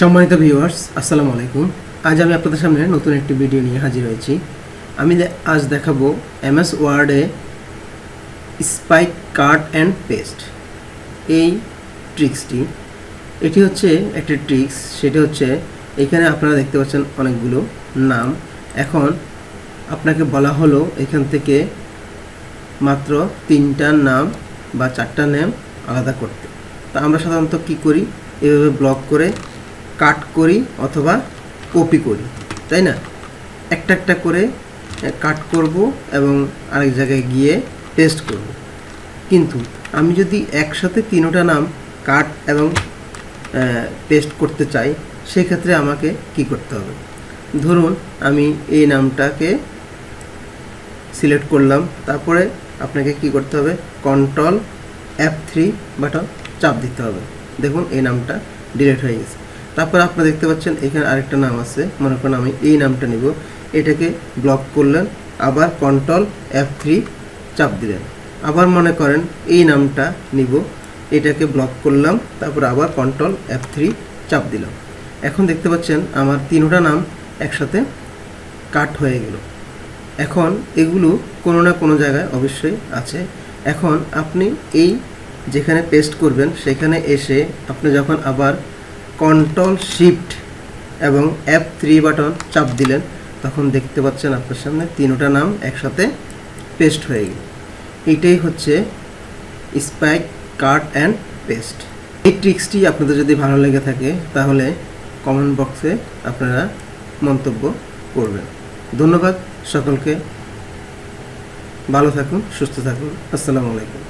সম্মানিত ভিউয়ার্স আসসালামু আলাইকুম। আজ আমি আপনাদের সামনে নতুন একটি ভিডিও নিয়ে হাজির হয়েছি। আমি আজ দেখাবো এমএস ওয়ার্ডে স্পাইক কাট অ্যান্ড পেস্ট এই ট্রিক্সটি এটি হচ্ছে একটি ট্রিক্স সেটি হচ্ছে এখানে আপনারা দেখতে পাচ্ছেন অনেকগুলো নাম। এখন আপনাকে বলা হলো এখান থেকে মাত্র তিনটা নাম বা চারটা নাম আলাদা করতে। তা আমরা সাধারণত কি করি? এভাবে ব্লক করে কাট করি অথবা কপি করি, তাই না? একটা একটা করে কাট করব এবং আরেক জায়গায় গিয়ে পেস্ট করব। কিন্তু আমি যদি একসাথে তিনোটা নাম কাট এবং পেস্ট করতে চাই, সেক্ষেত্রে আমাকে কি করতে হবে? ধরুন আমি এই নামটাকে সিলেক্ট করলাম, তারপরে আপনাকে কি করতে হবে? কন্ট্রোল এফ থ্রি বাটন চাপ দিতে হবে। দেখুন এই নামটা ডিলিট হয়ে গেছে। তারপর আপনারা দেখতে পাচ্ছেন, এখানে আরেকটা নাম আছে, মনে করেন আমি এই নামটা নিব। এটাকে ব্লক করলেন, আবার কন্ট্রোল এফ থ্রি চাপ দিলেন। আবার মনে করেন এই নামটা নিব, এটাকে ব্লক করলাম, তারপর আবার কন্ট্রোল এফ থ্রি চাপ দিলাম। এখন দেখতে পাচ্ছেন, আমার তিনটা নাম একসাথে কাট হয়ে গেল। এখন এগুলো কোনো না কোনো জায়গায় অবশ্যই আছে। এখন আপনি এই যেখানে পেস্ট করবেন, সেখানে এসে আপনি যখন আবার কন্ট্রোল শিফট এবং এফ থ্রি বাটন চাপ দিলেন, তখন দেখতে পাচ্ছেন আপনার সামনে তিনোটা নাম একসাথে পেস্ট হয়ে গেল। এইটাই হচ্ছে স্পাইক কাট অ্যান্ড পেস্ট এই ট্রিক্সটি আপনাদের যদি ভালো লেগে থাকে, তাহলে কমেন্ট বক্সে আপনারা মন্তব্য করবেন। ধন্যবাদ সকলকে। ভালো থাকুন, সুস্থ থাকুন। আসসালামু আলাইকুম।